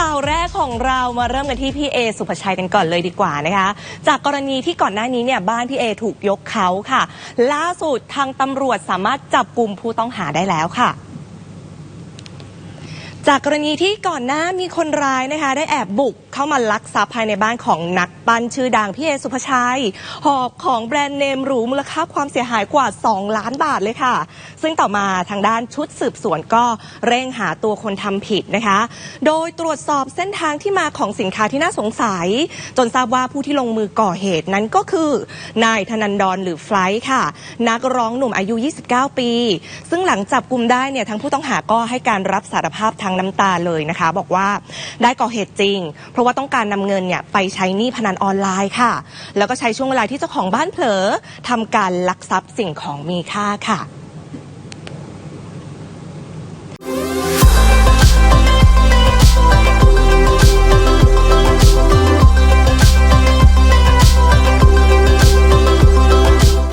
ข่าวแรกของเรามาเริ่มกันที่พี่เอสุภชัยกันก่อนเลยดีกว่านะคะ จากกรณีที่ก่อนหน้านี้เนี่ยบ้านพี่เอถูกยกเขาค่ะ ล่าสุดทางตำรวจสามารถจับกลุ่มผู้ต้องหาได้แล้วค่ะ จากกรณีที่ก่อนหน้ามีคนร้ายนะคะ ได้แอบบุกเข้ามาลักทรัพย์ภายในบ้านของนักปั้นชื่อดังพี่เอสุภชัย หอบของแบรนด์เนมหรูมูลค่าความเสียหายกว่า 2 ล้านบาทเลยค่ะ ซึ่งต่อมาทางด้านชุดสืบสวนก็เร่งหาตัวคนทำผิดนะคะ โดยตรวจสอบเส้นทางที่มาของสินค้าที่น่าสงสัย จนทราบว่าผู้ที่ลงมือก่อเหตุนั้นก็คือนายธนันดรหรือไฟล์ค่ะ นักร้องหนุ่มอายุ 29 ปี ซึ่งหลังจับกลุ่มได้เนี่ยทั้งผู้ต้องหาก็ให้การรับสารภาพทั้ง้งน้ำตาเลยนะคะ บอกว่าได้ก่อเหตุจริง เพราะว่าต้องการนำเงินเนี่ยไปใช้หนี้พนันออนไลน์ค่ะ แล้วก็ใช้ช่วงเวลาที่เจ้าของบ้านเผลอทำการลักทรัพย์สิ่งของมีค่าค่ะ